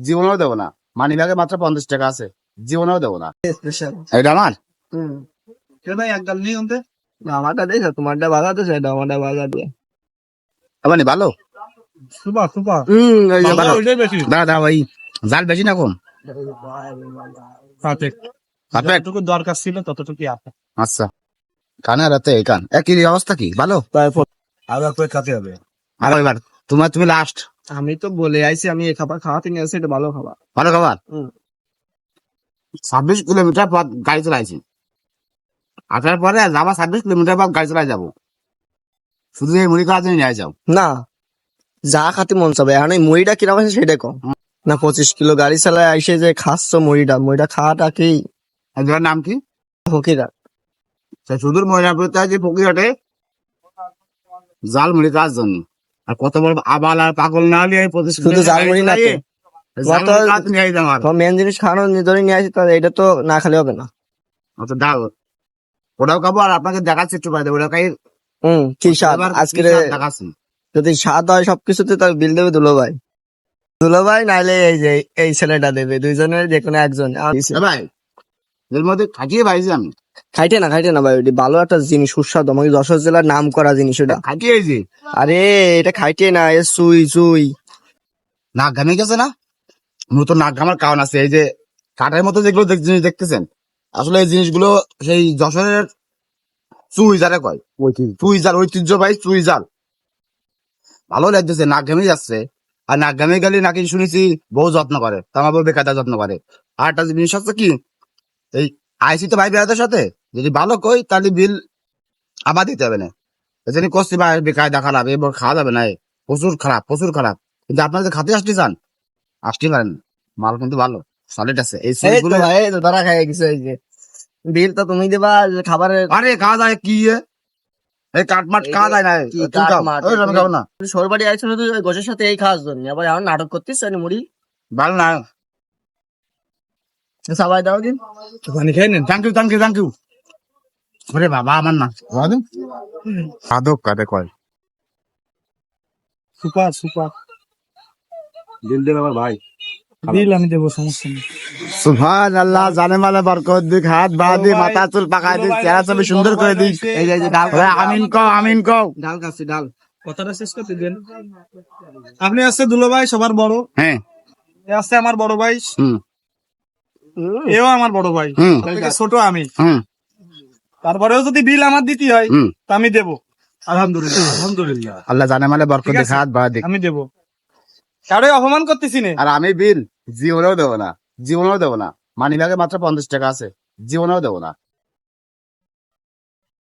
জীবনেও দেবো না। মানি ব্যাগে মাত্র পঞ্চাশ টাকা আছে। জীবনেও দেবো না। স্পেশাল এটা আমার? হুম। আমারটা দেখো তোমারটা বাগাতে সেটা আমারটা বাগা দিয়ে আবার ভালো? Super super. হুম এই যে ভালো দাদা দাদা ভাই জাল বেশি না কম? পারফেক্ট পারফেক্ট যতটুকু দরকার ছিল ততটুকুই আচ্ছা। কানে রাতে এই কান। একই অবস্থা কি? ভালো? তারপর আর একটু খাতে হবে। আর এবার। তোমার তুমি লাস্ট আমি তো বলে আইছি আমি এই খাবার খাওয়াতে নিয়ে আসছি এটা ভালো খাবার। ভালো খাবার? ছাব্বিশ কিলোমিটার পথ গাড়ি চালাইছি। আসার পরে যাবা ছাব্বিশ কিলোমিটার পথ গাড়ি চালাই যাব। শুধু এই মুড়ি খাওয়ার জন্য নিয়ে যাও। না যা খাতে মন চাবে। এখন এই মুড়িটা কীরকম আছে সেটা কম না পঁচিশ কিলো গাড়ি চালায় আইসে যে খাচ্ছ মুড়িটা মুড়িটা খাওয়াটা কি? এদের নাম কি? ফকিরা। সে সুদূর মহিলাপুরতে যে ফকিরহাটে জাল মুড়ি খাওয়ার জন্য। আর কত বড় আবাল আর পাগল না হলে পঁচিশ শুধু জাল মুড়ি না তো। মেন জিনিস খাওয়ানো ধরে নিয়ে আসি তাহলে এটা তো না খেলে হবে না। অত দাও। ওটাও খাব আর আপনাকে দেখাচ্ছি একটু বাইরে ওটা খাই হুম কি স্বাদ? এবার আজকে যদি স্বাদ হয় সবকিছুতে তার বিল দেবে দুলো ভাই। দুলো ভাই নাইলে এই যে এই ছেলেটা দেবে দুইজনের যে কোনো একজন। ভাই এর মধ্যে খাটিয়ে পাইছি আমি। খাইটে না খাইটে না ভাই ওটি ভালো একটা জিনিস সুস্বাদু। আমাকে যশোর জেলার নাম করা জিনিস ওটা খাটিয়ে আইছি। আরে এটা খাইটে না এ সুই সুই নাক ঘামে গেছে না? নতুন নাক ঘামার কারণ আছে এই যে কাঠের মতো যেগুলো জিনিস দেখতেছেন আসলে এই জিনিসগুলো সেই যশোরের চুই জারে কয়। চুই জাল ঐতিহ্য ভাই চুই জাল ভালো লাগতেছে নাক ঘামে যাচ্ছে। আর নাক ঘামে গেলে নাকি শুনেছি বহু যত্ন করে তা আমার বউ বেকায়দা যত্ন করে। আর একটা জিনিস হচ্ছে কি এই আইসি তো ভাই বেড়াদের সাথে। যদি ভালো কই তাহলে বিল আবার দিতে হবে না। এজন্য কষ্ট ভাই বেকায়দা খারাপ এবার খাওয়া যাবে না প্রচুর খারাপ প্রচুর খারাপ। কিন্তু আপনারা যে খাতে আসতে চান আসতে পারেন। মাল কিন্তু ভালো সলিড আছে। এই সুইগুলো ভাই ধরা খাই গেছে এই যে। বিল তো তুমি দেবা খাবারের আরে খাওয়া যায় কি এ? এই কাটমাট খাওয়া যায় না? ওই আমি না। সরবাড়ি তুই ওই গোছের সাথে এই খাওয়ার জন্য আবার নাটক করতিস জানি মুড়ি? ভালো না। সবাই দাও দিন পানি খাই নেন। Thank you thank you thank you ওরে বাবা আমার না। সাধক কাটে কয়? Super super. দিল দিল আমার ভাই। বিল আমি দেবো সমস্যা নেই। সুভান আল্লাহ জানে মালে বরকত দিক হাত বা দি মাথা চুল পাকায় দিক চেহারা ছবি সুন্দর করে দিক। এই যে ডাল আমিন কও আমিন কও। ডাল খাচ্ছি ডাল। কথাটা শেষ করতে দেন। আপনি আসছে দুলো ভাই সবার বড়। হ্যাঁ। এ আসছে আমার বড় ভাই। হুম। এও আমার বড় ভাই। ছোট আমি। তারপরেও যদি বিল আমার দিতে হয় তা আমি দেবো। আলহামদুলিল্লাহ আলহামদুলিল্লাহ। আল্লাহ জানে মালে বরকত দেখা হাত বা আমি দেবো। কারে অপমান করতেছি না। আর আমি বিল জীবনেও দেবো না। জীবনেও দেবো না। মানিব্যাগে মাত্র পঞ্চাশ টাকা আছে। জীবনেও দেবো না।